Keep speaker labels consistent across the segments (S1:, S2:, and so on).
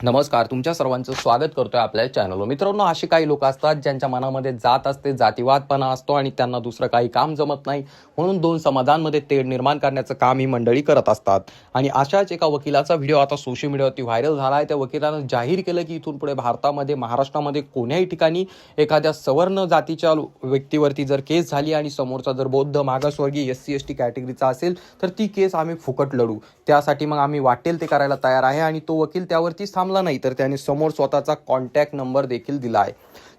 S1: नमस्कार तुमच्या सर्वांचं स्वागत करतोय आपल्या चॅनलवर मित्रांनो असे काही लोक असतात ज्यांच्या मनामध्ये जात असते जातीवादपणा असतो आणि त्यांना दुसरं काही काम जमत नाही. म्हणून दोन समाजांमध्ये तेढ निर्माण करण्याचं काम ही मंडळी करत असतात. आणि अशाच एका वकिलाचा व्हिडिओ आता सोशल मीडियावरती व्हायरल झाला आहे त्या वकिलानं जाहीर केलं की इथून पुढे भारतामध्ये महाराष्ट्रामध्ये कोण्याही ठिकाणी एखाद्या सवर्ण जातीच्या लो- व्यक्तीवरती जर केस झाली आणि समोरचा जर बौद्ध मागासवर्गीय एस सी एस टी कॅटेगरीचा असेल तर ती केस आम्ही फुकट लढू. त्यासाठी मग आम्ही वाटेल ते करायला तयार आहे आणि तो वकील त्यावरतीच थांबला नाही तर त्याने समोर स्वतःचा कॉन्टॅक्ट नंबर देखील दिला आहे.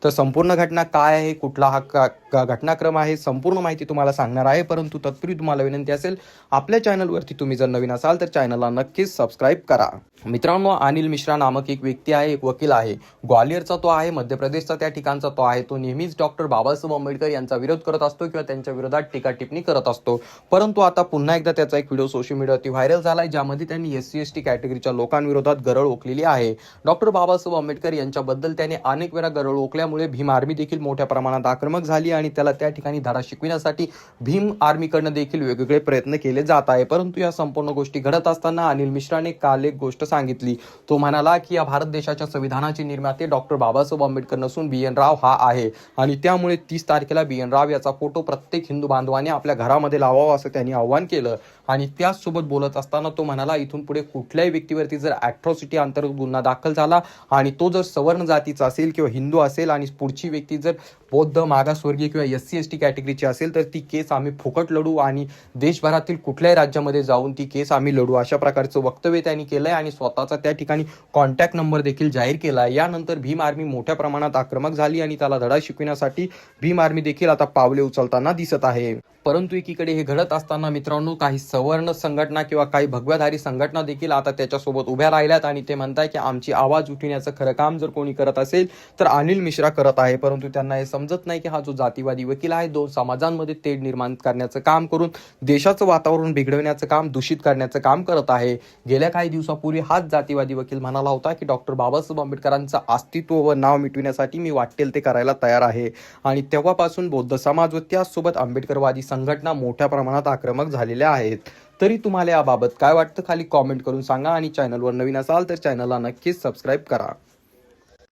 S1: तर संपूर्ण घटना काय आहे कुठला हा का- का- घटनाक्रम आहे संपूर्ण माहिती तुम्हाला सांगणार आहे. परंतु तत्पूर्वी तुम्हाला विनंती असेल आपल्या चॅनलवरती तुम्ही जर नवीन असाल तर चॅनलला नक्कीच सबस्क्राईब करा. मित्रांनो अनिल मिश्रा नामक एक व्यक्ती आहे एक वकील आहे. ग्वालियरचा तो आहे मध्य प्रदेशचा त्या ठिकाणचा तो आहे. तो नेहमीच डॉक्टर बाबासाहेब आंबेडकर यांचा विरोध करत असतो किंवा त्यांच्या विरोधात टीका टिप्पणी करत असतो. परंतु आता पुन्हा एकदा त्याचा एक व्हिडिओ सोशल मीडियावरती व्हायरल झाला आहे ज्यामध्ये त्यांनी एस सी एस टी कॅटेगरीच्या लोकांविरोधात गरळ ओकलेली आहे. डॉक्टर बाबासाहेब आंबेडकर यांच्याबद्दल त्याने अनेक वेळा गरळ ओकल्यामुळे भीम आर्मी देखील मोठ्या प्रमाणात आक्रमक झाली आणि त्याला त्या ठिकाणी धडा शिकविण्यासाठी भीम आर्मीकडनं देखील वेगवेगळे प्रयत्न केले जात आहे. परंतु या संपूर्ण गोष्टी घडत असताना अनिल मिश्राने काल एक गोष्ट सांगितली. तो म्हणाला की या भारत देशाच्या संविधानाचे निर्माते डॉक्टर बाबासाहेब आंबेडकर नसून बी. एन. राव हा आहे आणि त्यामुळे तीस तारखेला बी. एन. राव याचा फोटो प्रत्येक हिंदू बांधवाने आपल्या घरामध्ये लावावा असं त्यांनी आव्हान केलं. आणि त्याचसोबत बोलत असताना तो म्हणाला इथून पुढे कुठल्याही व्यक्तीवरती जर अॅट्रॉसिटी अंतर्गत गुन्हा दाखल झाला आणि तो जर सवर्ण जातीचा असेल किंवा हिंदू असेल आणि पुढची व्यक्ती जर बौद्ध मागासवर्गीय किंवा एस सी एस टी कॅटेगरीची असेल तर ती केस आम्ही फुकट लढू आणि देशभरातील कुठल्याही राज्यामध्ये जाऊन ती केस आम्ही लढू. अशा प्रकारचं वक्तव्य त्यांनी केलंय आणि स्वतःचा त्या ठिकाणी कॉन्टॅक्ट नंबर देखील जाहीर केला आहे यानंतर भीम आर्मी मोठ्या प्रमाणात आक्रमक झाली आणि त्याला धडा शिकविण्यासाठी भीम आर्मी देखील आता पावले उचलताना दिसत आहे. परंतु एकीकडे हे घडत असताना मित्रांनो काही सवर्ण संघटना किंवा काही भगव्याधारी संघटना देखील आता त्याच्यासोबत उभ्या राहिल्यात आणि ते म्हणताय की आमची आवाज उठविण्याचं खरं काम जर कोणी करत असेल तर अनिल मिश्रा करत आहे परंतु त्यांना हे समजत नाही की हा जो जातीवादी वकील आहे दोन समाजांमध्ये तेढ निर्माण करण्याचं काम करून देशाचं वातावरण बिघडवण्याचं काम दूषित करण्याचं काम करत आहे. गेल्या काही दिवसापूर्वी हाच जातीवादी वकील म्हणाला होता की डॉक्टर बाबासाहेब आंबेडकरांचं अस्तित्व व नाव मिटविण्यासाठी मी वाटेल ते करायला तयार आहे. आणि तेव्हापासून बौद्ध समाज व त्याचसोबत आंबेडकरवादी संघटना मोठ्या प्रमाणात आक्रमक झालेल्या आहेत. तरी तुम्हाला याबाबत काय वाटतं? खाली कॉमेंट करून सांगा आणि चॅनलवर नवीन असाल तर चॅनलला नक्कीच सबस्क्राईब करा.